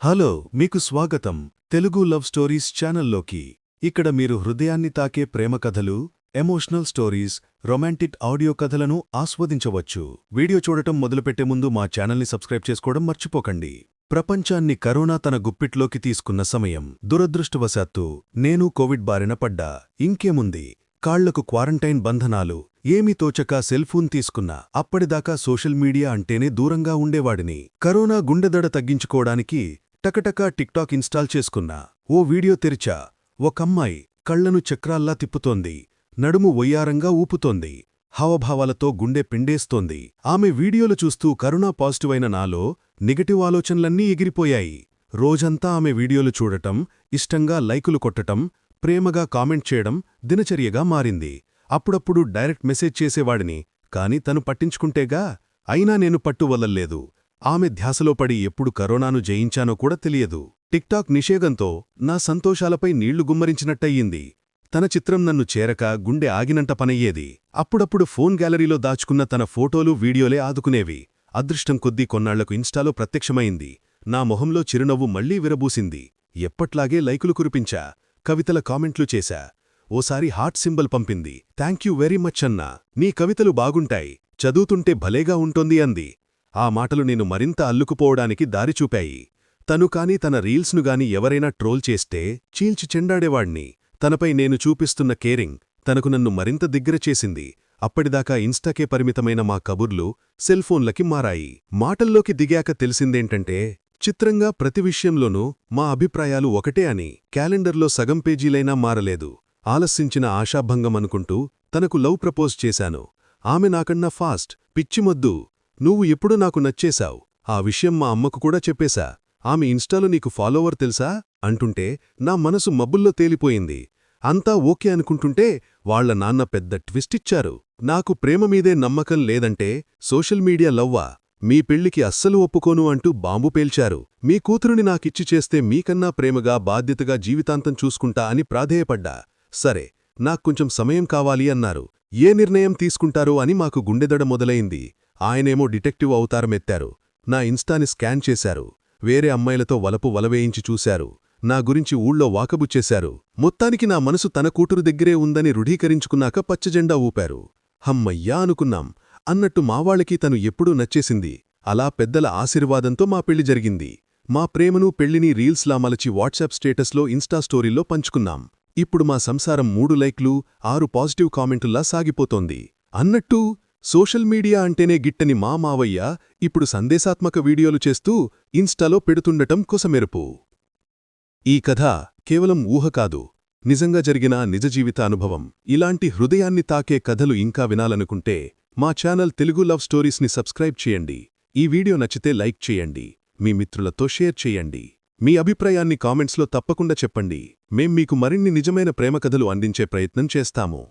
Hello మీకు స్వాగతం. Telugu love stories ఛానల్లోకి. ఇక్కడ మీరు హృదయాన్ని తాకే ప్రేమ కథలు ఎమోషనల్ స్టోరీస్ రొమాంటిక్ ఆడియో కథలను ఆస్వాదించవచ్చు. వీడియో చూడటం మొదలుపెట్టే ముందు మా ఛానల్ని సబ్స్క్రైబ్ చేసుకోవడం మర్చిపోకండి. ప్రపంచాన్ని కరోనా తన గుప్పిట్లోకి తీసుకున్న సమయం. దురదృష్టవశాత్తు నేను కోవిడ్ బారిన పడ్డా. ఇంకేముంది? కాళ్ళకు క్వారంటైన్ బంధనాలు ఏమీ తోచక సెల్ఫోన్ తీసుకున్నా. అప్పటిదాకా సోషల్ మీడియా అంటేనే దూరంగా ఉండేవాడిని. కరోనా గుండెదడ తగ్గించుకోవడానికి టకటకా టిక్టాక్ ఇన్స్టాల్ చేసుకున్నా. ఓ వీడియో తెరిచా. ఒకమ్మాయి కళ్ళను చక్రాల్లా తిప్పుతోంది. నడుము వయ్యారంగా ఊపుతోంది. హావభావాలతో గుండె పిండేస్తోంది. ఆమె వీడియోలు చూస్తూ కరుణా పాజిటివ్ అయిన నాలో నెగటివ్ ఆలోచనలన్నీ ఎగిరిపోయాయి. రోజంతా ఆమె వీడియోలు చూడటం ఇష్టంగా లైకులు కొట్టటం ప్రేమగా కామెంట్ చేయడం దినచర్యగా మారింది. అప్పుడప్పుడు డైరెక్ట్ మెసేజ్ చేసేవాడిని కాని తను పట్టించుకుంటేగా అయినా నేను పట్టువల్లలేదు ఆమె ధ్యాసలో పడి ఎప్పుడు కరోనాను జయించానో కూడా తెలియదు. టిక్టాక్ నిషేధంతో నా సంతోషాలపై నీళ్ళు గుమ్మరించినట్టయింది. తన చిత్రం నన్ను చేరక గుండె ఆగినంట పనయ్యేది. అప్పుడప్పుడు ఫోన్ గ్యాలరీలో దాచుకున్న తన ఫోటోలు వీడియోలే ఆదుకునేవి. అదృష్టం కొద్దీ కొన్నాళ్ళకు ఇన్స్టాలో ప్రత్యక్షమైంది. నా మొహంలో చిరునవ్వు మళ్ళీ విరబూసింది. ఎప్పట్లాగే లైకులు కురిపించా. కవితల కామెంట్లు చేశా. ఓసారి హార్ట్ సింబల్ పంపింది. థ్యాంక్యూ వెరీ మచ్ అన్నా. నీ కవితలు బాగుంటాయి. చదువుతుంటే భలేగా ఉంటోంది అంది. ఆ మాటలు నేను మరింత అల్లుకుపోవడానికి దారి చూపాయి. తను కాని తన రీల్స్ను గాని ఎవరైనా ట్రోల్ చేస్తే చీల్చి చెండాడేవాణ్ణి. తనపై నేను చూపిస్తున్న కేరింగ్ తనకు నన్ను మరింత దగ్గర చేసింది. అప్పటిదాకా ఇన్స్టాకే పరిమితమైన మా కబుర్లు సెల్ఫోన్లకి మారాయి. మాటల్లోకి దిగాక తెలిసిందేంటంటే చిత్రంగా ప్రతి విషయంలోనూ మా అభిప్రాయాలు ఒకటే అని క్యాలెండర్లో సగం పేజీలైనా మారలేదు. ఆలస్యించిన ఆశాభంగం అనుకుంటూ తనకు లవ్ ప్రపోజ్ చేశాను. ఆమె నాకన్నా ఫాస్ట్ పిచ్చిమొద్దు నువ్వు ఎప్పుడు నాకు నచ్చేశావు. ఆ విషయం మా అమ్మకు కూడా చెప్పేశా. ఆమె ఇన్స్టాలో నీకు ఫాలోవర్ తెలుసా? అంటుంటే నా మనసు మబ్బుల్లో తేలిపోయింది. అంతా ఓకే అనుకుంటుంటే వాళ్ళ నాన్న పెద్ద ట్విస్టిచ్చారు నాకు ప్రేమ మీదే నమ్మకం లేదంటే సోషల్ మీడియా లవ్వా? మీ పెళ్ళికి అస్సలు ఒప్పుకోను అంటూ బాంబు పేల్చారు. మీ కూతురుని నాకిచ్చి చేస్తే మీకన్నా ప్రేమగా బాధ్యతగా జీవితాంతం చూసుకుంటా అని ప్రాధేయపడ్డా. సరే నాక్కొంచెం సమయం కావాలి అన్నారు. ఏ నిర్ణయం తీసుకుంటారో అని మాకు గుండెదడ మొదలైంది. ఆయనేమో డిటెక్టివ్ అవతారమెత్తారు. నా ఇన్స్టాని స్కాన్ చేశారు. వేరే అమ్మాయిలతో వలపు వలవేయించి చూశారు. నా గురించి ఊళ్ళో వాకబుచ్చేశారు. మొత్తానికి నా మనసు తన కూతురు దగ్గరే ఉందని రుఢీకరించుకున్నాక పచ్చజెండా ఊపారు. హమ్మయ్యా అనుకున్నాం. అన్నట్టు మావాళ్ళకి తను ఎప్పుడూ నచ్చేసింది. అలా పెద్దల ఆశీర్వాదంతో మా పెళ్ళి జరిగింది. మా ప్రేమను పెళ్ళిని రీల్స్లా మలచి వాట్సాప్ స్టేటస్లో ఇన్స్టా స్టోరీల్లో పంచుకున్నాం. ఇప్పుడు మా సంసారం మూడు లైక్లు ఆరు పాజిటివ్ కామెంటుల్లా సాగిపోతోంది. అన్నట్టు సోషల్ మీడియా అంటేనే గిట్టని మా మావయ్య ఇప్పుడు సందేశాత్మక వీడియోలు చేస్తూ ఇన్స్టాలో పెడుతుండటం కొసమెరుపు. ఈ కథ కేవలం ఊహ కాదు నిజంగా జరిగిన నిజ జీవిత అనుభవం. ఇలాంటి హృదయాన్ని తాకే కథలు ఇంకా వినాలనుకుంటే మా ఛానల్ తెలుగు లవ్ స్టోరీస్ని సబ్స్క్రైబ్ చేయండి. ఈ వీడియో నచ్చితే లైక్ చేయండి మీ మిత్రులతో షేర్ చేయండి మీ అభిప్రాయాన్ని కామెంట్స్లో తప్పకుండా చెప్పండి. మేం మీకు మరిన్ని నిజమైన ప్రేమ కథలు అందించే ప్రయత్నం చేస్తాము.